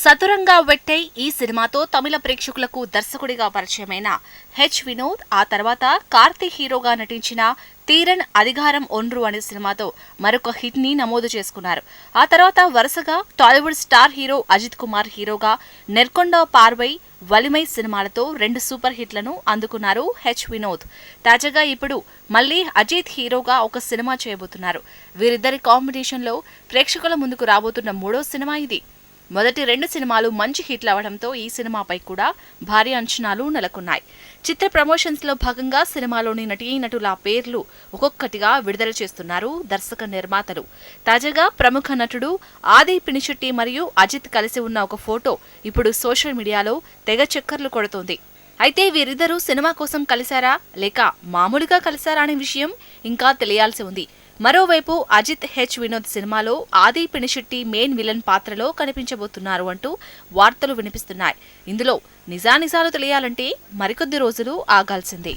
సతురంగా వెట్టై ఈ సినిమాతో తమిళ ప్రేక్షకులకు దర్శకుడిగా పరిచయమైన హెచ్ వినోద్ ఆ తర్వాత కార్తీ హీరోగా నటించిన తీరన్ అధికారం ఒండ్రు అనే సినిమాతో మరొక హిట్ని నమోదు చేసుకున్నారు. ఆ తర్వాత వరుసగా Tollywood star hero Ajith Kumar హీరోగా నెర్కొండ పార్వై వలిమై సినిమాలతో రెండు సూపర్ హిట్లను అందుకున్నారు హెచ్ వినోద్. తాజాగా ఇప్పుడు మళ్ళీ అజిత్ హీరోగా ఒక సినిమా చేయబోతున్నారు. వీరిద్దరి కాంబినేషన్లో ప్రేక్షకుల ముందుకు రాబోతున్న మూడో సినిమా ఇది. మొదటి రెండు సినిమాలు మంచి హిట్లు అవడంతో ఈ సినిమాపై కూడా భారీ అంచనాలు నెలకొన్నాయి. చిత్ర ప్రమోషన్స్లో భాగంగా సినిమాలోని నటీనటుల పేర్లు ఒక్కొక్కటిగా విడుదల చేస్తున్నారు దర్శక నిర్మాతలు. తాజాగా ప్రముఖ నటుడు ఆది పినిశెట్టి మరియు అజిత్ కలిసి ఉన్న ఒక ఫోటో ఇప్పుడు సోషల్ మీడియాలో తెగ చక్కర్లు కొడుతోంది. అయితే వీరిద్దరూ సినిమా కోసం కలిశారా? లేక మామూలుగా కలిశారా అనే విషయం ఇంకా తెలియాల్సి ఉంది. మరోవైపు అజిత్ హెచ్ వినోద్ సినిమాలో ఆది పినిశెట్టి మెయిన్ విలన్ పాత్రలో కనిపించబోతున్నారు అంటూ వార్తలు వినిపిస్తున్నాయి. ఇందులో నిజానిజాలు తెలియాలంటే మరికొద్ది రోజులు ఆగాల్సిందే.